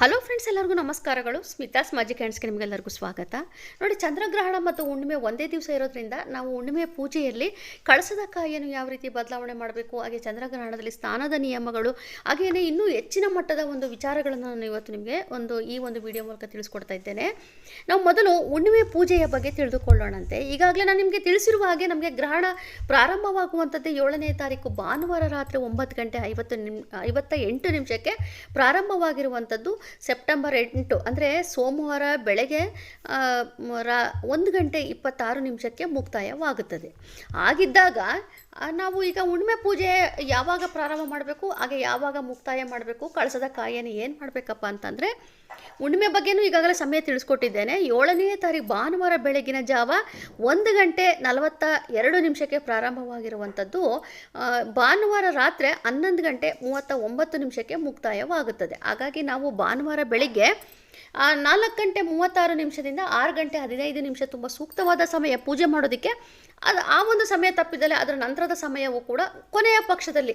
Hello friends ಎಲ್ಲರಿಗೂ ನಮಸ್ಕಾರಗಳು. Smitha's magic ಹ್ಯಾಂಡ್ಸ್ಗೆ ನಿಮಗೆಲ್ಲರಿಗೂ ಸ್ವಾಗತ. ನೋಡಿ, ಚಂದ್ರಗ್ರಹಣ ಮತ್ತು ಹುಣ್ಣಿಮೆ ಒಂದೇ ದಿವಸ ಇರೋದ್ರಿಂದ ನಾವು ಹುಣ್ಣಿಮೆ ಪೂಜೆಯಲ್ಲಿ ಕಳಸದ ಕಾಯಿಯನ್ನು ಯಾವ ರೀತಿ ಬದಲಾವಣೆ ಮಾಡಬೇಕು, ಹಾಗೆ ಚಂದ್ರಗ್ರಹಣದಲ್ಲಿ ಸ್ಥಾನದ ನಿಯಮಗಳು, ಹಾಗೆಯೇ ಇನ್ನೂ ಹೆಚ್ಚಿನ ಮಟ್ಟದ ಒಂದು ವಿಚಾರಗಳನ್ನು ನಾನು ಇವತ್ತು ನಿಮಗೆ ಒಂದು ಈ ಒಂದು ವಿಡಿಯೋ ಮೂಲಕ ತಿಳಿಸ್ಕೊಡ್ತಾ ಇದ್ದೇನೆ. ನಾವು ಮೊದಲು ಹುಣ್ಣಿಮೆ ಪೂಜೆಯ ಬಗ್ಗೆ ತಿಳಿದುಕೊಳ್ಳೋಣಂತೆ. ಈಗಾಗಲೇ ನಾನು ನಿಮಗೆ ತಿಳಿಸಿರುವ ಹಾಗೆ ನಮಗೆ ಗ್ರಹಣ ಪ್ರಾರಂಭವಾಗುವಂಥದ್ದು ಏಳನೇ ತಾರೀಕು ಭಾನುವಾರ ರಾತ್ರಿ ಒಂಬತ್ತು ಗಂಟೆ ಐವತ್ತು ನಿಮ್, ಐವತ್ತ ಎಂಟು ನಿಮಿಷಕ್ಕೆ ಪ್ರಾರಂಭವಾಗಿರುವಂಥದ್ದು ಸೆಪ್ಟೆಂಬರ್ ಎಂಟು, ಅಂದರೆ ಸೋಮವಾರ ಬೆಳಗ್ಗೆ ರಾ, ಒಂದು ಗಂಟೆ ಇಪ್ಪತ್ತಾರು ನಿಮಿಷಕ್ಕೆ ಮುಕ್ತಾಯವಾಗುತ್ತದೆ. ಆಗಿದ್ದಾಗ ನಾವು ಈಗ ಹುಣ್ಮೆ ಪೂಜೆ ಯಾವಾಗ ಪ್ರಾರಂಭ ಮಾಡಬೇಕು, ಹಾಗೆ ಯಾವಾಗ ಮುಕ್ತಾಯ ಮಾಡಬೇಕು, ಕಳಸದ ಕಾಯನ್ನು ಏನು ಮಾಡಬೇಕಪ್ಪ ಅಂತಂದರೆ ಹುಣ್ಣಿಮೆ ಬಗ್ಗೆನೂ ಈಗಾಗಲೇ ಸಮಯ ತಿಳಿಸ್ಕೊಟ್ಟಿದ್ದೇನೆ. ಏಳನೇ ತಾರೀಕು ಭಾನುವಾರ ಬೆಳಗಿನ ಜಾವ ಒಂದು ಗಂಟೆ ನಲವತ್ತ ಎರಡು ನಿಮಿಷಕ್ಕೆ ಪ್ರಾರಂಭವಾಗಿರುವಂಥದ್ದು. ಭಾನುವಾರ ರಾತ್ರಿ ಹನ್ನೊಂದು ಗಂಟೆ ಮೂವತ್ತ ಒಂಬತ್ತು ನಿಮಿಷಕ್ಕೆ ಮುಕ್ತಾಯವಾಗುತ್ತದೆ. ಹಾಗಾಗಿ ನಾವು ಭಾನುವಾರ ಬೆಳಿಗ್ಗೆ ನಾಲ್ಕು ಗಂಟೆ ಮೂವತ್ತಾರು ನಿಮಿಷದಿಂದ ಆರು ಗಂಟೆ ಹದಿನೈದು ನಿಮಿಷ ತುಂಬ ಸೂಕ್ತವಾದ ಸಮಯ ಪೂಜೆ ಮಾಡೋದಕ್ಕೆ ಅದು ಆ ಒಂದು ಸಮಯ ತಪ್ಪಿದಲ್ಲಿ ಅದರ ನಂತರದ ಸಮಯವೂ ಕೂಡ ಕೊನೆಯ ಪಕ್ಷದಲ್ಲಿ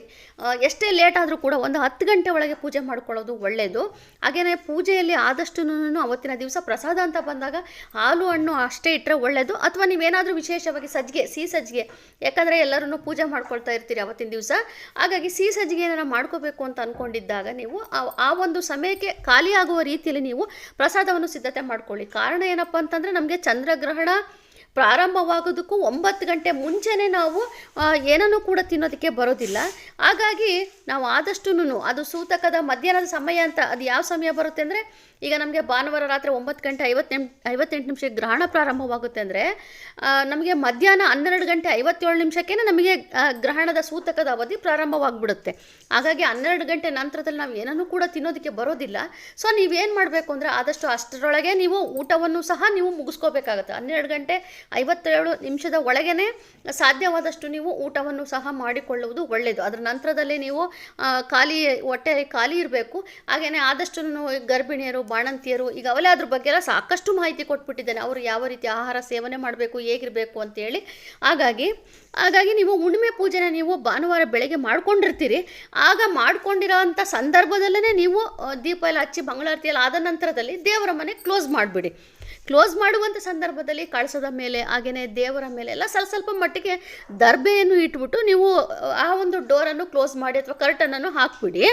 ಎಷ್ಟೇ ಲೇಟ್ ಆದರೂ ಕೂಡ ಒಂದು ಹತ್ತು ಗಂಟೆ ಒಳಗೆ ಪೂಜೆ ಮಾಡ್ಕೊಳ್ಳೋದು ಒಳ್ಳೆಯದು ಹಾಗೆಯೇ ಪೂಜೆಯಲ್ಲಿ ಆದಷ್ಟು ಅವತ್ತಿನ ದಿವಸ ಪ್ರಸಾದ ಅಂತ ಬಂದಾಗ ಹಾಲು, ಹಣ್ಣು ಅಷ್ಟೇ ಇಟ್ಟರೆ ಒಳ್ಳೆಯದು ಅಥವಾ ನೀವೇನಾದರೂ ವಿಶೇಷವಾಗಿ ಸಜ್ಜಿಗೆ, ಸಿಹಿ ಸಜ್ಜಿಗೆ, ಯಾಕಂದರೆ ಎಲ್ಲರೂ ಪೂಜೆ ಮಾಡ್ಕೊಳ್ತಾ ಇರ್ತೀರಿ ಅವತ್ತಿನ ದಿವಸ. ಹಾಗಾಗಿ ಸಿಹಿ ಸಜ್ಜಿಗೆ ಏನಾರ ಮಾಡ್ಕೋಬೇಕು ಅಂತ ಅಂದ್ಕೊಂಡಿದ್ದಾಗ ನೀವು ಆ- ಒಂದು ಸಮಯಕ್ಕೆ ಖಾಲಿಯಾಗುವ ರೀತಿಯಲ್ಲಿ ನೀವು ಪ್ರಸಾದವನ್ನು ಸಿದ್ಧತೆ ಮಾಡ್ಕೊಳ್ಳಿ. ಕಾರಣ ಏನಪ್ಪ ಅಂತಂದರೆ ನಮಗೆ ಚಂದ್ರಗ್ರಹಣ ಪ್ರಾರಂಭವಾಗೋದಕ್ಕೂ ಒಂಬತ್ತು ಗಂಟೆ ಮುಂಚೆನೇ ನಾವು ಏನನ್ನು ಕೂಡ ತಿನ್ನೋದಕ್ಕೆ ಬರೋದಿಲ್ಲ. ಹಾಗಾಗಿ ನಾವು ಆದಷ್ಟು ಅದು ಸೂತಕದ ಮಧ್ಯಾಹ್ನದ ಸಮಯ ಅಂತ ಅದು ಯಾವ ಸಮಯ ಬರುತ್ತೆ ಅಂದರೆ ಈಗ ನಮಗೆ ಭಾನುವಾರ ರಾತ್ರಿ ಒಂಬತ್ತು ಗಂಟೆ ಐವತ್ತೆಂಟು ಐವತ್ತೆಂಟು ನಿಮಿಷಕ್ಕೆ ಗ್ರಹಣ ಪ್ರಾರಂಭವಾಗುತ್ತೆ ಅಂದರೆ ನಮಗೆ ಮಧ್ಯಾಹ್ನ ಹನ್ನೆರಡು ಗಂಟೆ ಐವತ್ತೇಳು ನಿಮಿಷಕ್ಕೇ ನಮಗೆ ಗ್ರಹಣದ ಸೂತಕದ ಅವಧಿ ಪ್ರಾರಂಭವಾಗಿಬಿಡುತ್ತೆ. ಹಾಗಾಗಿ ಹನ್ನೆರಡು ಗಂಟೆ ನಂತರದಲ್ಲಿ ನಾವು ಏನನ್ನೂ ಕೂಡ ತಿನ್ನೋದಕ್ಕೆ ಬರೋದಿಲ್ಲ. ಸೊ ನೀವೇನು ಮಾಡಬೇಕು ಅಂದರೆ ಆದಷ್ಟು ಅಷ್ಟರೊಳಗೆ ನೀವು ಊಟವನ್ನು ಸಹ ನೀವು ಮುಗಿಸ್ಕೋಬೇಕಾಗುತ್ತೆ. ಹನ್ನೆರಡು ಗಂಟೆ ಐವತ್ತೇಳು ನಿಮಿಷದ ಒಳಗೇ ಸಾಧ್ಯವಾದಷ್ಟು ನೀವು ಊಟವನ್ನು ಸಹ ಮಾಡಿಕೊಳ್ಳುವುದು ಒಳ್ಳೆಯದು ಅದರ ನಂತರದಲ್ಲಿ ನೀವು ಖಾಲಿ ಹೊಟ್ಟೆ ಖಾಲಿ ಇರಬೇಕು. ಹಾಗೆಯೇ ಆದಷ್ಟು ಗರ್ಭಿಣಿಯರು ಬಾಣಂತಿಯರು, ಈಗ ಅವಲೇ ಅದ್ರ ಬಗ್ಗೆ ಎಲ್ಲ ಸಾಕಷ್ಟು ಮಾಹಿತಿ ಕೊಟ್ಬಿಟ್ಟಿದ್ದೇನೆ. ಅವರು ಯಾವ ರೀತಿ ಆಹಾರ ಸೇವನೆ ಮಾಡಬೇಕು, ಹೇಗಿರಬೇಕು ಅಂತೇಳಿ ಹಾಗಾಗಿ ಹಾಗಾಗಿ ನೀವು ಹುಣ್ಣಿಮೆ ಪೂಜೆನ ನೀವು ಭಾನುವಾರ ಬೆಳಗ್ಗೆ ಮಾಡ್ಕೊಂಡಿರ್ತೀರಿ. ಆಗ ಮಾಡ್ಕೊಂಡಿರೋ ಸಂದರ್ಭದಲ್ಲೇ ನೀವು ದೀಪ ಎಲ್ಲ ಹಚ್ಚಿ ಮಂಗಳಾರತಿಯಲ್ಲಿ ಆದ ನಂತರದಲ್ಲಿ ದೇವರ ಮನೆ ಕ್ಲೋಸ್ ಮಾಡಿಬಿಡಿ. ಕ್ಲೋಸ್ ಮಾಡುವಂಥ ಸಂದರ್ಭದಲ್ಲಿ ಕಳಸದ ಮೇಲೆ ಹಾಗೆಯೇ ದೇವರ ಮೇಲೆ ಎಲ್ಲ ಸ್ವಲ್ಪ ಸ್ವಲ್ಪ ಮಟ್ಟಿಗೆ ದರ್ಬೆಯನ್ನು ಇಟ್ಬಿಟ್ಟು ನೀವು, ಆ ಒಂದು ಡೋರನ್ನು ಕ್ಲೋಸ್ ಮಾಡಿ ಅಥವಾ ಕರ್ಟನನ್ನು ಹಾಕ್ಬಿಡಿ.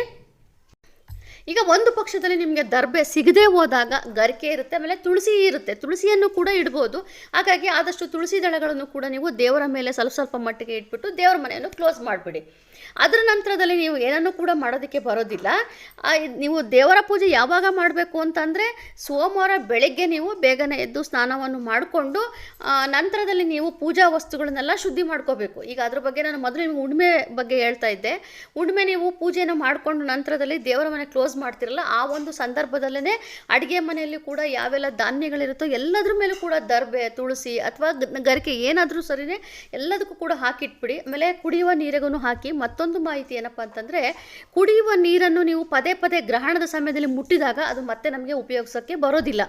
ಈಗ ಒಂದು ಪಕ್ಷದಲ್ಲಿ ನಿಮಗೆ ದರ್ಬೆ ಸಿಗದೆ ಹೋದಾಗ ಗರಿಕೆ ಇರುತ್ತೆ, ಆಮೇಲೆ ತುಳಸಿ ಇರುತ್ತೆ. ತುಳಸಿಯನ್ನು ಕೂಡ ಇಡ್ಬೋದು. ಹಾಗಾಗಿ ಆದಷ್ಟು ತುಳಸಿ ದಳಗಳನ್ನು ಕೂಡ ನೀವು ದೇವರ ಮೇಲೆ ಸ್ವಲ್ಪ ಸ್ವಲ್ಪ ಮಟ್ಟಿಗೆ ಇಟ್ಬಿಟ್ಟು ದೇವರ ಮನೆಯನ್ನು ಕ್ಲೋಸ್ ಮಾಡಿಬಿಡಿ. ಅದರ ನಂತರದಲ್ಲಿ ನೀವು ಏನನ್ನು ಕೂಡ ಮಾಡೋದಕ್ಕೆ ಬರೋದಿಲ್ಲ. ನೀವು ದೇವರ ಪೂಜೆ ಯಾವಾಗ ಮಾಡಬೇಕು ಅಂತಂದರೆ ಸೋಮವಾರ ಬೆಳಗ್ಗೆ ನೀವು ಬೇಗನೆ ಎದ್ದು ಸ್ನಾನವನ್ನು ಮಾಡಿಕೊಂಡು ನಂತರದಲ್ಲಿ ನೀವು ಪೂಜಾ ವಸ್ತುಗಳನ್ನೆಲ್ಲ ಶುದ್ಧಿ ಮಾಡ್ಕೋಬೇಕು. ಈಗ ಅದ್ರ ಬಗ್ಗೆ ನಾನು ಮೊದಲು ನಿಮ್ಗೆ ಉಣ್ಮೆ ಬಗ್ಗೆ ಹೇಳ್ತಾ ಇದ್ದೆ. ಉಣ್ಮೆ ನೀವು ಪೂಜೆಯನ್ನು ಮಾಡಿಕೊಂಡು ನಂತರದಲ್ಲಿ ದೇವರ ಮನೆ ಕ್ಲೋಸ್ ಮಾಡ್ತಿರಲ್ಲ, ಆ ಒಂದು ಸಂದರ್ಭದಲ್ಲೇ ಅಡುಗೆ ಮನೆಯಲ್ಲಿ ಕೂಡ ಯಾವೆಲ್ಲ ಧಾನ್ಯಗಳಿರುತ್ತೋ ಎಲ್ಲದ್ರ ಮೇಲೂ ಕೂಡ ದರ್ಬೆ, ತುಳಸಿ ಅಥವಾ ಗರಿಕೆ ಏನಾದರೂ ಸರಿನೇ ಎಲ್ಲದಕ್ಕೂ ಕೂಡ ಹಾಕಿಟ್ಬಿಡಿ. ಆಮೇಲೆ ಕುಡಿಯುವ ನೀರಿಗೂ ಹಾಕಿ ಮತ್ತೊಂದು ಮಾಹಿತಿ ಏನಪ್ಪ ಅಂತಂದರೆ, ಕುಡಿಯುವ ನೀರನ್ನು ನೀವು ಪದೇ ಪದೇ ಗ್ರಹಣದ ಸಮಯದಲ್ಲಿ ಮುಟ್ಟಿದಾಗ ಅದು ಮತ್ತೆ ನಮಗೆ ಉಪಯೋಗಿಸೋಕ್ಕೆ ಬರೋದಿಲ್ಲ.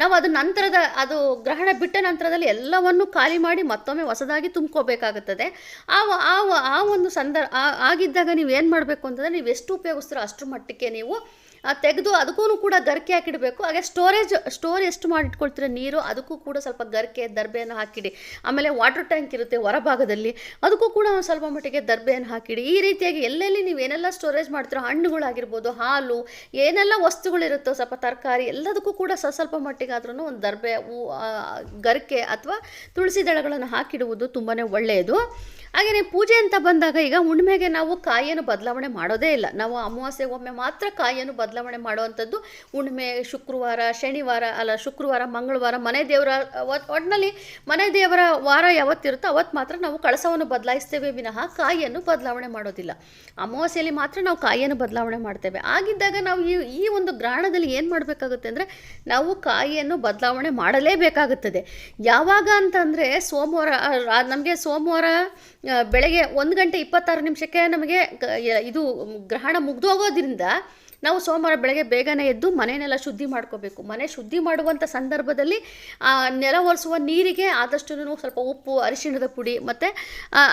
ನಾವು ಅದು ನಂತರದ, ಅದು ಗ್ರಹಣ ಬಿಟ್ಟ ನಂತರದಲ್ಲಿ ಎಲ್ಲವನ್ನು ಖಾಲಿ ಮಾಡಿ ಮತ್ತೊಮ್ಮೆ ಹೊಸದಾಗಿ ತುಂಬ್ಕೋಬೇಕಾಗುತ್ತದೆ. ಆ ಆ ಒಂದು ಸಂದರ್ಭ ಆಗಿದ್ದಾಗ ನೀವು ಏನು ಮಾಡಬೇಕು ಅಂತಂದರೆ ನೀವು ಎಷ್ಟು ಉಪಯೋಗಿಸ್ತೀರೋ ಅಷ್ಟರ ಮಟ್ಟಕ್ಕೆ ನೀವು ತೆಗೆದು ಅದಕ್ಕೂ ಕೂಡ ಗರಿಕೆ ಹಾಕಿಡಬೇಕು. ಹಾಗೆ ಸ್ಟೋರೇಜ್ ಸ್ಟೋರ್ ಎಷ್ಟು ಮಾಡಿಟ್ಕೊಳ್ತೀರ ನೀರು, ಅದಕ್ಕೂ ಕೂಡ ಸ್ವಲ್ಪ ಗರಿಕೆ, ದರ್ಬೆಯನ್ನು ಹಾಕಿಡಿ. ಆಮೇಲೆ ವಾಟರ್ ಟ್ಯಾಂಕ್ ಇರುತ್ತೆ ಹೊರಭಾಗದಲ್ಲಿ, ಅದಕ್ಕೂ ಕೂಡ ಒಂದು ಸ್ವಲ್ಪ ಮಟ್ಟಿಗೆ ದರ್ಬೆಯನ್ನು ಹಾಕಿಡಿ. ಈ ರೀತಿಯಾಗಿ ಎಲ್ಲೆಲ್ಲಿ ನೀವು ಏನೆಲ್ಲ ಸ್ಟೋರೇಜ್ ಮಾಡ್ತೀರೋ, ಹಣ್ಣುಗಳಾಗಿರ್ಬೋದು, ಹಾಲು, ಏನೆಲ್ಲ ವಸ್ತುಗಳಿರುತ್ತೋ, ಸ್ವಲ್ಪ ತರಕಾರಿ, ಎಲ್ಲದಕ್ಕೂ ಕೂಡ ಸ್ವಲ್ಪ ಮಟ್ಟಿಗಾದ್ರೂ ಒಂದು ದರ್ಬೆ ಗರಿಕೆ ಅಥವಾ ತುಳಸಿ ದಳಗಳನ್ನು ಹಾಕಿಡುವುದು ತುಂಬಾ ಒಳ್ಳೆಯದು. ಹಾಗೆಯೇ ಪೂಜೆ ಅಂತ ಬಂದಾಗ ಈಗ ಹುಣ್ಣಿಮೆಗೆ ನಾವು ಕಾಯಿಯನ್ನು ಬದಲಾವಣೆ ಮಾಡೋದೇ ಇಲ್ಲ. ನಾವು ಅಮಾವಾಸ್ಯೆ ಒಮ್ಮೆ ಮಾತ್ರ ಕಾಯಿಯನ್ನು ಬದಲಾವಣೆ ಮಾಡುವಂಥದ್ದು ಹುಣ್ಣಿಮೆ ಶುಕ್ರವಾರ, ಶನಿವಾರ ಅಲ್ಲ ಶುಕ್ರವಾರ, ಮಂಗಳವಾರ, ಮನೆ ದೇವರ ಒಟ್- ಒಟ್ಟಿನಲ್ಲಿ ಮನೆ ದೇವರ ವಾರ ಯಾವತ್ತಿರುತ್ತೋ ಅವತ್ತು ಮಾತ್ರ ನಾವು ಕಳಸವನ್ನು ಬದಲಾಯಿಸ್ತೇವೆ ವಿನಃ ಕಾಯಿಯನ್ನು ಬದಲಾವಣೆ ಮಾಡೋದಿಲ್ಲ. ಅಮಾವಾಸ್ಯೆಯಲ್ಲಿ ಮಾತ್ರ ನಾವು ಕಾಯಿಯನ್ನು ಬದಲಾವಣೆ ಮಾಡ್ತೇವೆ. ಆಗಿದ್ದಾಗ ನಾವು ಈ ಈ ಒಂದು ಗ್ರಹಣದಲ್ಲಿ ಏನು ಮಾಡಬೇಕಾಗುತ್ತೆ ಅಂದರೆ ನಾವು ಕಾಯಿಯನ್ನು ಬದಲಾವಣೆ ಮಾಡಲೇಬೇಕಾಗುತ್ತದೆ. ಯಾವಾಗ ಅಂತಂದರೆ ಸೋಮವಾರ ನಮಗೆ ಸೋಮವಾರ ಬೆಳಗ್ಗೆ ಒಂದು ಗಂಟೆ ಇಪ್ಪತ್ತಾರು ನಿಮಿಷಕ್ಕೆ ನಮಗೆ ಇದು ಗ್ರಹಣ ಮುಗ್ದೋಗೋದ್ರಿಂದ ನಾವು ಸೋಮವಾರ ಬೆಳಗ್ಗೆ ಬೇಗನೆ ಎದ್ದು ಮನೆಯನ್ನೆಲ್ಲ ಶುದ್ಧಿ ಮಾಡ್ಕೋಬೇಕು. ಮನೆ ಶುದ್ಧಿ ಮಾಡುವಂಥ ಸಂದರ್ಭದಲ್ಲಿ ನೆಲ ಒರೆಸುವ ನೀರಿಗೆ ಆದಷ್ಟು ಸ್ವಲ್ಪ ಉಪ್ಪು, ಅರಿಶಿಣದ ಪುಡಿ ಮತ್ತು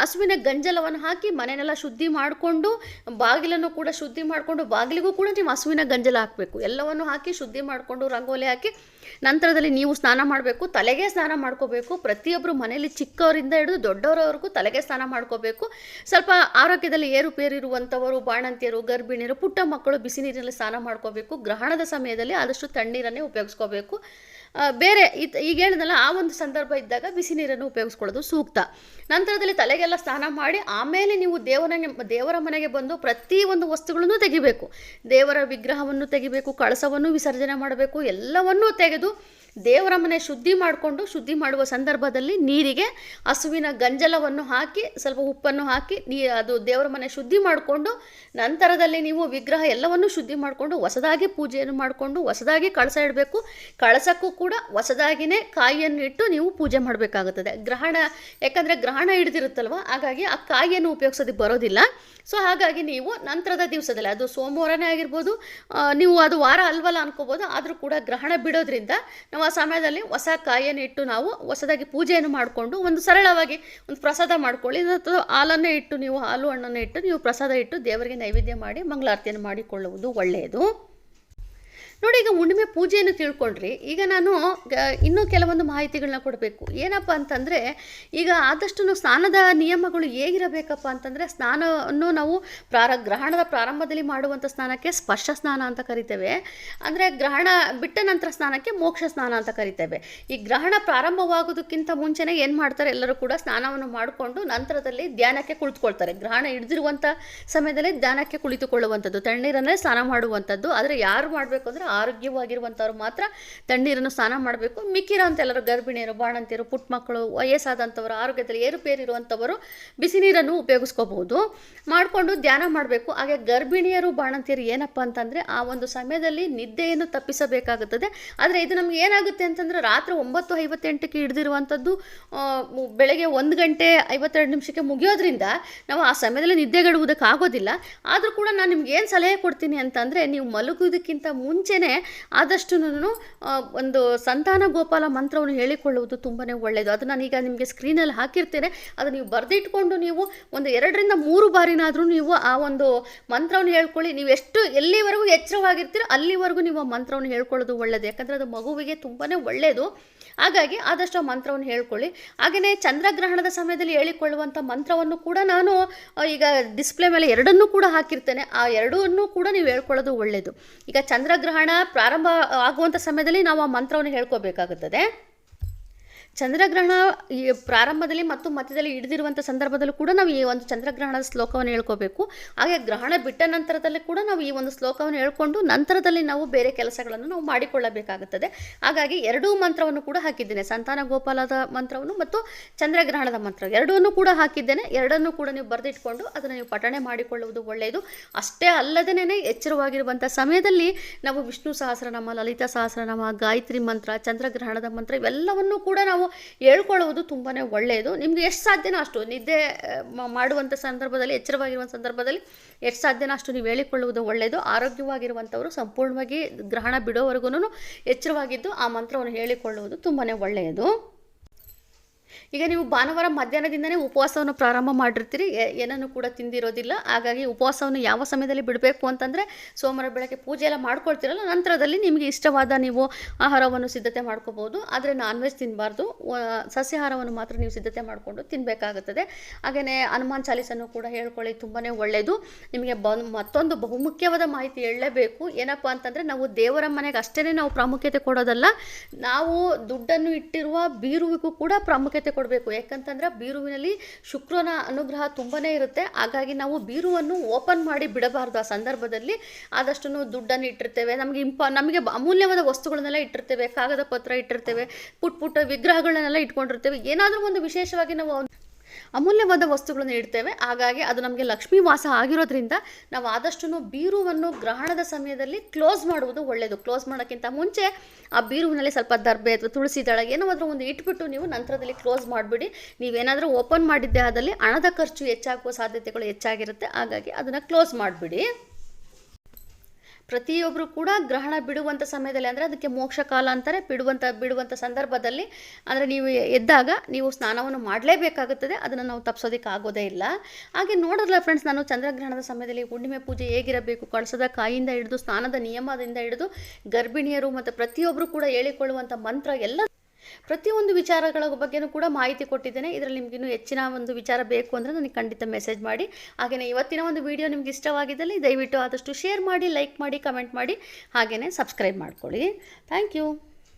ಹಸುವಿನ ಗಂಜಲವನ್ನು ಹಾಕಿ ಮನೆಯನ್ನೆಲ್ಲ ಶುದ್ಧಿ ಮಾಡಿಕೊಂಡು, ಬಾಗಿಲನ್ನು ಕೂಡ ಶುದ್ಧಿ ಮಾಡಿಕೊಂಡು, ಬಾಗಿಲಿಗೂ ಕೂಡ ನೀವು ಹಸುವಿನ ಗಂಜಲ ಹಾಕಬೇಕು. ಎಲ್ಲವನ್ನು ಹಾಕಿ ಶುದ್ಧಿ ಮಾಡಿಕೊಂಡು, ರಂಗೋಲಿ ಹಾಕಿ ನಂತರದಲ್ಲಿ ನೀವು ಸ್ನಾನ ಮಾಡಬೇಕು, ತಲೆಗೆ ಸ್ನಾನ ಮಾಡ್ಕೋಬೇಕು ಪ್ರತಿಯೊಬ್ಬರು ಮನೆಯಲ್ಲಿ ಚಿಕ್ಕವರಿಂದ ಹಿಡಿದು ದೊಡ್ಡವರವರೆಗೂ ತಲೆಗೆ ಸ್ನಾನ ಮಾಡ್ಕೋಬೇಕು. ಸ್ವಲ್ಪ ಆರೋಗ್ಯದಲ್ಲಿ ಏರುಪೇರಿರುವಂಥವರು, ಬಾಣಂತಿಯರು, ಗರ್ಭಿಣಿಯರು, ಪುಟ್ಟ ಮಕ್ಕಳು ಬಿಸಿ ನೀರಿನಲ್ಲಿ ಸ್ನಾನ ಮಾಡ್ಕೋಬೇಕು. ಗ್ರಹಣದ ಸಮಯದಲ್ಲಿ ಆದಷ್ಟು ತಣ್ಣೀರನ್ನೇ ಉಪಯೋಗಿಸ್ಕೋಬೇಕು. ಬೇರೆ ಈಗ ಹೇಳಿದಲ್ಲ ಆ ಒಂದು ಸಂದರ್ಭ ಇದ್ದಾಗ ಬಿಸಿ ನೀರನ್ನು ಉಪಯೋಗಿಸ್ಕೊಳ್ಳೋದು ಸೂಕ್ತ. ನಂತರದಲ್ಲಿ ತಲೆಗೆಲ್ಲ ಸ್ನಾನ ಮಾಡಿ, ಆಮೇಲೆ ನೀವು ದೇವರ ದೇವರ ಮನೆಗೆ ಬಂದು ಪ್ರತಿ ಒಂದು ವಸ್ತುಗಳನ್ನು ತೆಗಿಬೇಕು. ದೇವರ ವಿಗ್ರಹವನ್ನು ತೆಗಿಬೇಕು, ಕಳಸವನ್ನು ವಿಸರ್ಜನೆ ಮಾಡಬೇಕು, ಎಲ್ಲವನ್ನೂ ತೆಗೆದು ದೇವರ ಮನೆ ಶುದ್ಧಿ ಮಾಡಿಕೊಂಡು ಶುದ್ಧಿ ಮಾಡುವ ಸಂದರ್ಭದಲ್ಲಿ ನೀರಿಗೆ ಹಸುವಿನ ಗಂಜಲವನ್ನು ಹಾಕಿ, ಸ್ವಲ್ಪ ಉಪ್ಪನ್ನು ಹಾಕಿ, ನೀ ಅದು ದೇವರ ಮನೆ ಶುದ್ಧಿ ಮಾಡಿಕೊಂಡು, ನಂತರದಲ್ಲಿ ನೀವು ವಿಗ್ರಹ ಎಲ್ಲವನ್ನು ಶುದ್ಧಿ ಮಾಡಿಕೊಂಡು, ಹೊಸದಾಗಿ ಪೂಜೆಯನ್ನು ಮಾಡಿಕೊಂಡು, ಹೊಸದಾಗಿ ಕಳಸ ಇಡಬೇಕು. ಕಳಸಕ್ಕೂ ಕೂಡ ಹೊಸದಾಗಿನೇ ಕಾಯಿಯನ್ನು ಇಟ್ಟು ನೀವು ಪೂಜೆ ಮಾಡಬೇಕಾಗುತ್ತದೆ. ಗ್ರಹಣ, ಯಾಕಂದರೆ ಗ್ರಹಣ ಹಿಡಿದಿರುತ್ತಲ್ವ? ಹಾಗಾಗಿ ಆ ಕಾಯಿಯನ್ನು ಉಪಯೋಗಿಸೋದಕ್ಕೆ ಬರೋದಿಲ್ಲ. ಸೊ, ಹಾಗಾಗಿ ನೀವು ನಂತರದ ದಿವಸದಲ್ಲಿ, ಅದು ಸೋಮವಾರನೇ ಆಗಿರ್ಬೋದು ನೀವು ಅದು ವಾರ ಅಲ್ವಲ್ಲ ಅನ್ಕೋಬೋದು, ಆದರೂ ಕೂಡ ಗ್ರಹಣ ಬಿಡೋದ್ರಿಂದ ನಾವು ಆ ಸಮಯದಲ್ಲಿ ಹೊಸ ಕಾಯನ್ನು ಇಟ್ಟು ನಾವು ಹೊಸದಾಗಿ ಪೂಜೆಯನ್ನು ಮಾಡಿಕೊಂಡು ಒಂದು ಸರಳವಾಗಿ ಒಂದು ಪ್ರಸಾದ ಮಾಡ್ಕೊಳ್ಳಿ ಅಥವಾ ಹಾಲನ್ನೇ ಇಟ್ಟು ನೀವು ಹಾಲು ಹಣ್ಣನ್ನು ಇಟ್ಟು ನೀವು ಪ್ರಸಾದ ಇಟ್ಟು ದೇವರಿಗೆ ನೈವೇದ್ಯ ಮಾಡಿ ಮಂಗಳಾರತಿಯನ್ನು ಮಾಡಿಕೊಳ್ಳುವುದು ಒಳ್ಳೆಯದು. ನೋಡಿ, ಈಗ ಹುಣ್ಣಿಮೆ ಪೂಜೆಯನ್ನು ತಿಳ್ಕೊಂಡ್ರಿ. ಈಗ ನಾನು ಇನ್ನೂ ಕೆಲವೊಂದು ಮಾಹಿತಿಗಳನ್ನ ಕೊಡಬೇಕು. ಏನಪ್ಪ ಅಂತಂದರೆ, ಈಗ ಆದಷ್ಟು ಸ್ನಾನದ ನಿಯಮಗಳು ಹೇಗಿರಬೇಕಪ್ಪ ಅಂತಂದರೆ, ಸ್ನಾನವನ್ನು ನಾವು ಪ್ರಾರ, ಗ್ರಹಣದ ಪ್ರಾರಂಭದಲ್ಲಿ ಮಾಡುವಂಥ ಸ್ನಾನಕ್ಕೆ ಸ್ಪರ್ಶ ಸ್ನಾನ ಅಂತ ಕರಿತೇವೆ. ಅಂದರೆ ಗ್ರಹಣ ಬಿಟ್ಟ ನಂತರ ಸ್ನಾನಕ್ಕೆ ಮೋಕ್ಷ ಸ್ನಾನ ಅಂತ ಕರಿತೇವೆ. ಈ ಗ್ರಹಣ ಪ್ರಾರಂಭವಾಗೋದಕ್ಕಿಂತ ಮುಂಚೆನೇ ಏನು ಮಾಡ್ತಾರೆ, ಎಲ್ಲರೂ ಕೂಡ ಸ್ನಾನವನ್ನು ಮಾಡಿಕೊಂಡು ನಂತರದಲ್ಲಿ ಧ್ಯಾನಕ್ಕೆ ಕುಳಿತುಕೊಳ್ತಾರೆ. ಗ್ರಹಣ ಹಿಡಿದಿರುವಂಥ ಸಮಯದಲ್ಲಿ ಧ್ಯಾನಕ್ಕೆ ಕುಳಿತುಕೊಳ್ಳುವಂಥದ್ದು ತಣ್ಣೀರನ್ನೇ ಸ್ನಾನ ಮಾಡುವಂಥದ್ದು. ಆದರೆ ಯಾರು ಮಾಡಬೇಕು ಅಂದರೆ ಆರೋಗ್ಯವಾಗಿರುವಂಥವ್ರು ಮಾತ್ರ ತಣ್ಣೀರನ್ನು ಸ್ನಾನ ಮಾಡಬೇಕು. ಮಿಕ್ಕಿರೋಂಥ ಎಲ್ಲರೂ ಗರ್ಭಿಣಿಯರು, ಬಾಣಂತಿಯರು ಪುಟ್ಟ ಮಕ್ಕಳು ವಯಸ್ಸಾದಂಥವರು ಆರೋಗ್ಯದಲ್ಲಿ ಏರುಪೇರು ಇರುವಂಥವರು ಬಿಸಿ ನೀರನ್ನು ಉಪಯೋಗಿಸ್ಕೋಬಹುದು. ಮಾಡಿಕೊಂಡು ಧ್ಯಾನ ಮಾಡಬೇಕು. ಹಾಗೆ ಗರ್ಭಿಣಿಯರು, ಬಾಣಂತಿಯರು ಏನಪ್ಪ ಅಂತಂದರೆ ಆ ಒಂದು ಸಮಯದಲ್ಲಿ ನಿದ್ದೆಯನ್ನು ತಪ್ಪಿಸಬೇಕಾಗುತ್ತದೆ. ಆದರೆ ಇದು ನಮ್ಗೆ ಏನಾಗುತ್ತೆ ಅಂತಂದರೆ ರಾತ್ರಿ ಒಂಬತ್ತು ಐವತ್ತೆಂಟಕ್ಕೆ ಹಿಡಿದಿರುವಂಥದ್ದು ಬೆಳಗ್ಗೆ ಒಂದು ಗಂಟೆ ಐವತ್ತೆರಡು ನಿಮಿಷಕ್ಕೆ ಮುಗಿಯೋದ್ರಿಂದ ನಾವು ಆ ಸಮಯದಲ್ಲಿ ನಿದ್ದೆಗೆಡುವುದಕ್ಕೆ ಆಗೋದಿಲ್ಲ ಆದರೂ ಕೂಡ ನಾನು ನಿಮ್ಗೆ ಏನು ಸಲಹೆ ಕೊಡ್ತೀನಿ ಅಂತಂದರೆ ನೀವು ಮಲಗುವುದಕ್ಕಿಂತ ಮುಂಚೆನೇ ಆದಷ್ಟು ಒಂದು ಸಂತಾನ ಗೋಪಾಲ ಮಂತ್ರವನ್ನು ಹೇಳಿಕೊಳ್ಳುವುದು ತುಂಬಾ ಒಳ್ಳೆಯದು ಅದು ನಾನೀಗ ನಿಮಗೆ ಸ್ಕ್ರೀನಲ್ಲಿ ಹಾಕಿರ್ತೇನೆ. ಅದು ನೀವು ಬರೆದಿಟ್ಕೊಂಡು ನೀವು ಒಂದು ಎರಡರಿಂದ ಮೂರು ಬಾರಿನಾದರೂ ನೀವು ಆ ಒಂದು ಮಂತ್ರವನ್ನು ಹೇಳ್ಕೊಳ್ಳಿ. ನೀವು ಎಷ್ಟು ಎಲ್ಲಿವರೆಗೂ ಎಚ್ಚರವಾಗಿರ್ತೀರೋ ಅಲ್ಲಿವರೆಗೂ ನೀವು ಆ ಮಂತ್ರವನ್ನು ಹೇಳ್ಕೊಳ್ಳೋದು ಒಳ್ಳೆಯದು ಯಾಕಂದರೆ ಅದು ಮಗುವಿಗೆ ತುಂಬಾ ಒಳ್ಳೆಯದು ಹಾಗಾಗಿ ಆದಷ್ಟು ಆ ಮಂತ್ರವನ್ನು ಹೇಳ್ಕೊಳ್ಳಿ. ಹಾಗೆಯೇ ಚಂದ್ರಗ್ರಹಣದ ಸಮಯದಲ್ಲಿ ಹೇಳಿಕೊಳ್ಳುವಂಥ ಮಂತ್ರವನ್ನು ಕೂಡ ನಾನು ಈಗ ಡಿಸ್ಪ್ಲೇ ಮೇಲೆ ಎರಡನ್ನೂ ಕೂಡ ಹಾಕಿರ್ತೇನೆ. ಆ ಎರಡನ್ನೂ ಕೂಡ ನೀವು ಹೇಳ್ಕೊಳ್ಳೋದು ಒಳ್ಳೆಯದು ಈಗ ಚಂದ್ರಗ್ರಹಣ ಪ್ರಾರಂಭ ಆಗುವಂಥ ಸಮಯದಲ್ಲಿ ನಾವು ಆ ಮಂತ್ರವನ್ನು ಹೇಳ್ಕೋಬೇಕಾಗುತ್ತದೆ. ಚಂದ್ರಗ್ರಹಣ ಈ ಪ್ರಾರಂಭದಲ್ಲಿ ಮತ್ತು ಮಧ್ಯದಲ್ಲಿ ಹಿಡಿದಿರುವಂಥ ಸಂದರ್ಭದಲ್ಲೂ ಕೂಡ ನಾವು ಈ ಒಂದು ಚಂದ್ರಗ್ರಹಣದ ಶ್ಲೋಕವನ್ನು ಹೇಳ್ಕೋಬೇಕು. ಹಾಗೆ ಗ್ರಹಣ ಬಿಟ್ಟ ನಂತರದಲ್ಲಿ ಕೂಡ ನಾವು ಈ ಒಂದು ಶ್ಲೋಕವನ್ನು ಹೇಳ್ಕೊಂಡು ನಂತರದಲ್ಲಿ ನಾವು ಬೇರೆ ಕೆಲಸಗಳನ್ನು ನಾವು ಮಾಡಿಕೊಳ್ಳಬೇಕಾಗುತ್ತದೆ. ಹಾಗಾಗಿ ಎರಡೂ ಮಂತ್ರವನ್ನು ಕೂಡ ಹಾಕಿದ್ದೇನೆ. ಸಂತಾನ ಗೋಪಾಲದ ಮಂತ್ರವನ್ನು ಮತ್ತು ಚಂದ್ರಗ್ರಹಣದ ಮಂತ್ರ ಎರಡನ್ನೂ ಕೂಡ ಹಾಕಿದ್ದೇನೆ. ಎರಡನ್ನೂ ಕೂಡ ನೀವು ಬರೆದಿಟ್ಕೊಂಡು ಅದನ್ನು ನೀವು ಪಠಣೆ ಮಾಡಿಕೊಳ್ಳುವುದು ಒಳ್ಳೆಯದು. ಅಷ್ಟೇ ಅಲ್ಲದೇನೆ ಎಚ್ಚರವಾಗಿರುವಂಥ ಸಮಯದಲ್ಲಿ ನಾವು ವಿಷ್ಣು ಸಹಸ್ರನಾಮ, ಲಲಿತಾ ಸಹಸ್ರನಾಮ, ಗಾಯತ್ರಿ ಮಂತ್ರ, ಚಂದ್ರಗ್ರಹಣದ ಮಂತ್ರ ಇವೆಲ್ಲವನ್ನೂ ಕೂಡ ನಾವು ಹೇಳ್ಕೊಳ್ಳುವುದು ತುಂಬಾ ಒಳ್ಳೆಯದು. ನಿಮಗೆ ಎಷ್ಟು ಸಾಧ್ಯನೋ ಅಷ್ಟು. ನಿದ್ದೆ ಮಾಡುವಂಥ ಸಂದರ್ಭದಲ್ಲಿ ಎಚ್ಚರವಾಗಿರುವಂಥ ಸಂದರ್ಭದಲ್ಲಿ ಎಷ್ಟು ಸಾಧ್ಯನೋ ಅಷ್ಟು ನೀವು ಹೇಳಿಕೊಳ್ಳುವುದು ಒಳ್ಳೆಯದು. ಆರೋಗ್ಯವಾಗಿರುವಂಥವರು ಸಂಪೂರ್ಣವಾಗಿ ಗ್ರಹಣ ಬಿಡೋವರೆಗೂ ಎಚ್ಚರವಾಗಿದ್ದು ಆ ಮಂತ್ರವನ್ನು ಹೇಳಿಕೊಳ್ಳುವುದು ತುಂಬಾ ಒಳ್ಳೆಯದು. ಈಗ ನೀವು ಭಾನುವಾರ ಮಧ್ಯಾಹ್ನದಿಂದನೇ ಉಪವಾಸವನ್ನು ಪ್ರಾರಂಭ ಮಾಡಿರ್ತೀರಿ. ಏನನ್ನು ಕೂಡ ತಿಂದಿರೋದಿಲ್ಲ. ಹಾಗಾಗಿ ಉಪವಾಸವನ್ನು ಯಾವ ಸಮಯದಲ್ಲಿ ಬಿಡಬೇಕು ಅಂತಂದರೆ ಸೋಮವಾರ ಬೆಳಗ್ಗೆ ಪೂಜೆ ಎಲ್ಲ ಮಾಡ್ಕೊಳ್ತಿರಲ್ಲ, ನಂತರದಲ್ಲಿ ನಿಮಗೆ ಇಷ್ಟವಾದ ನೀವು ಆಹಾರವನ್ನು ಸಿದ್ಧತೆ ಮಾಡ್ಕೋಬೋದು. ಆದರೆ ನಾನ್ ವೆಜ್ ತಿನ್ನಬಾರ್ದು ಸಸ್ಯಾಹಾರವನ್ನು ಮಾತ್ರ ನೀವು ಸಿದ್ಧತೆ ಮಾಡಿಕೊಂಡು ತಿನ್ನಬೇಕಾಗುತ್ತದೆ ಹಾಗೆಯೇ ಹನುಮಾನ್ ಚಾಲೀಸನ್ನು ಕೂಡ ಹೇಳ್ಕೊಳ್ಳಿ ತುಂಬಾ ಒಳ್ಳೆಯದು ನಿಮಗೆ ಬ, ಮತ್ತೊಂದು ಬಹುಮುಖ್ಯವಾದ ಮಾಹಿತಿ ಹೇಳಲೇಬೇಕು. ಏನಪ್ಪ ಅಂತಂದರೆ ನಾವು ದೇವರ ಮನೆಗೆ ಅಷ್ಟೇ ನಾವು ಪ್ರಾಮುಖ್ಯತೆ ಕೊಡೋದಲ್ಲ. ನಾವು ದುಡ್ಡನ್ನು ಇಟ್ಟಿರುವ ಬೀರುವಿಗೂ ಕೂಡ ಪ್ರಾಮುಖ್ಯತೆ ಕೊಡಬೇಕು. ಯಾಕಂತಂದ್ರೆ ಬೀರುವಿನಲ್ಲಿ ಶುಕ್ರನ ಅನುಗ್ರಹ ತುಂಬಾ ಇರುತ್ತೆ. ಹಾಗಾಗಿ ನಾವು ಬೀರುವನ್ನು ಓಪನ್ ಮಾಡಿ ಬಿಡಬಾರ್ದು ಆ ಸಂದರ್ಭದಲ್ಲಿ. ಆದಷ್ಟು ದುಡ್ಡನ್ನು ಇಟ್ಟಿರ್ತೇವೆ. ನಮಗೆ ಇಂಪ, ನಮಗೆ ಅಮೂಲ್ಯವಾದ ವಸ್ತುಗಳನ್ನೆಲ್ಲ ಇಟ್ಟಿರ್ತೇವೆ. ಕಾಗದ ಪತ್ರ ಇಟ್ಟಿರ್ತೇವೆ. ಪುಟ್ ಪುಟ್ಟ ವಿಗ್ರಹಗಳನ್ನೆಲ್ಲ ಇಟ್ಕೊಂಡಿರ್ತೇವೆ. ಏನಾದರೂ ಒಂದು ವಿಶೇಷವಾಗಿ ನಾವು ಅಮೂಲ್ಯವಾದ ವಸ್ತುಗಳನ್ನು ಇಡ್ತೇವೆ. ಹಾಗಾಗಿ ಅದು ನಮಗೆ ಲಕ್ಷ್ಮೀ ವಾಸ ಆಗಿರೋದ್ರಿಂದ ನಾವು ಆದಷ್ಟು ಬೀರುವನ್ನು ಗ್ರಹಣದ ಸಮಯದಲ್ಲಿ ಕ್ಲೋಸ್ ಮಾಡುವುದು ಒಳ್ಳೆಯದು ಕ್ಲೋಸ್ ಮಾಡೋಕ್ಕಿಂತ ಮುಂಚೆ ಆ ಬೀರುವಿನಲ್ಲಿ ಸ್ವಲ್ಪ ದರ್ಬೆ ಅಥವಾ ತುಳಸಿ ದಳ ಏನಾದರೂ ಒಂದು ಇಟ್ಬಿಟ್ಟು ನೀವು ನಂತರದಲ್ಲಿ ಕ್ಲೋಸ್ ಮಾಡಿಬಿಡಿ. ನೀವೇನಾದರೂ ಓಪನ್ ಮಾಡಿದ್ದೆ ಆದಲ್ಲಿ ಹಣದ ಖರ್ಚು ಹೆಚ್ಚಾಗುವ ಸಾಧ್ಯತೆಗಳು ಹೆಚ್ಚಾಗಿರುತ್ತೆ. ಹಾಗಾಗಿ ಅದನ್ನು ಕ್ಲೋಸ್ ಮಾಡಿಬಿಡಿ. ಪ್ರತಿಯೊಬ್ಬರು ಕೂಡ ಗ್ರಹಣ ಬಿಡುವಂಥ ಸಮಯದಲ್ಲಿ ಅಂದರೆ ಅದಕ್ಕೆ ಮೋಕ್ಷ ಕಾಲ ಅಂತಾರೆ ಬಿಡುವಂಥ ಬಿಡುವಂಥ ಸಂದರ್ಭದಲ್ಲಿ ಅಂದರೆ ನೀವು ಎದ್ದಾಗ ನೀವು ಸ್ನಾನವನ್ನು ಮಾಡಲೇಬೇಕಾಗುತ್ತದೆ, ಅದನ್ನು ನಾವು ತಪ್ಪಿಸೋದಕ್ಕೆ ಆಗೋದೇ ಇಲ್ಲ. ಹಾಗೆ ನೋಡೋದಿಲ್ಲ ಫ್ರೆಂಡ್ಸ್ ನಾನು ಚಂದ್ರಗ್ರಹಣದ ಸಮಯದಲ್ಲಿ ಹುಣ್ಣಿಮೆ ಪೂಜೆ ಹೇಗಿರಬೇಕು, ಕಳಸದ ಕಾಯಿಂದ ಹಿಡಿದು, ಸ್ನಾನದ ನಿಯಮದಿಂದ ಹಿಡಿದು ಗರ್ಭಿಣಿಯರು ಮತ್ತು ಪ್ರತಿಯೊಬ್ಬರು ಕೂಡ ಹೇಳಿಕೊಳ್ಳುವಂಥ ಮಂತ್ರ ಎಲ್ಲ ಪ್ರತಿಯೊಂದು ವಿಚಾರಗಳ ಬಗ್ಗೆನೂ ಕೂಡ ಮಾಹಿತಿ ಕೊಟ್ಟಿದ್ದೇನೆ. ಇದರಲ್ಲಿ ನಿಮ್ಗೆ ಇನ್ನೂ ಹೆಚ್ಚಿನ ಒಂದು ವಿಚಾರ ಬೇಕು ಅಂದರೆ ನನಗೆ ಖಂಡಿತ ಮೆಸೇಜ್ ಮಾಡಿ. ಹಾಗೆಯೇ ಇವತ್ತಿನ ಒಂದು ವಿಡಿಯೋ ನಿಮ್ಗೆ ಇಷ್ಟವಾಗಿದ್ದಲ್ಲಿ ದಯವಿಟ್ಟು ಆದಷ್ಟು ಶೇರ್ ಮಾಡಿ ಲೈಕ್ ಮಾಡಿ ಕಮೆಂಟ್ ಮಾಡಿ. ಹಾಗೆಯೇ ಸಬ್ಸ್ಕ್ರೈಬ್ ಮಾಡ್ಕೊಳ್ಳಿ. Thank you